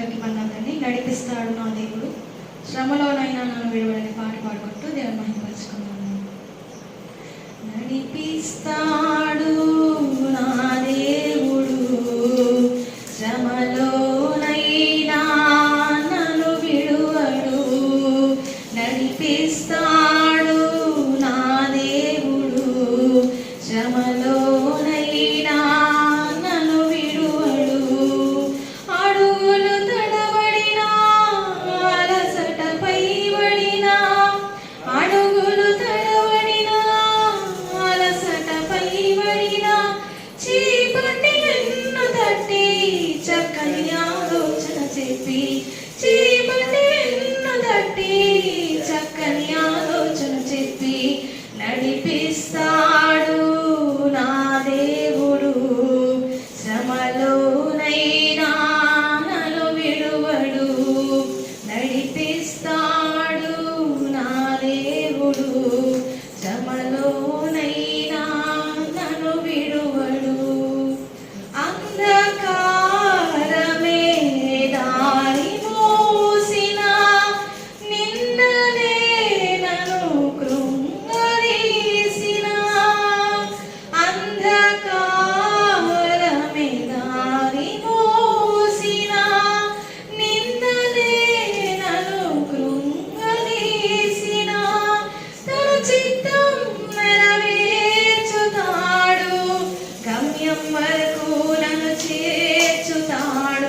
అందరికీ మనందరినీ నడిపిస్తాడు నా దేవుడు. శ్రమలోనైనా నన్ను విడవడని పాట పాడుకుంటూ దేవుని మహిమపరుచుకున్నాను నడిపిస్తాడు నా దేవుడు. శ్రమలోనైనా నన్ను విడువడు. నడిపిస్తా my Lord. మృతులను చేర్చుతాడు.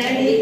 Thank.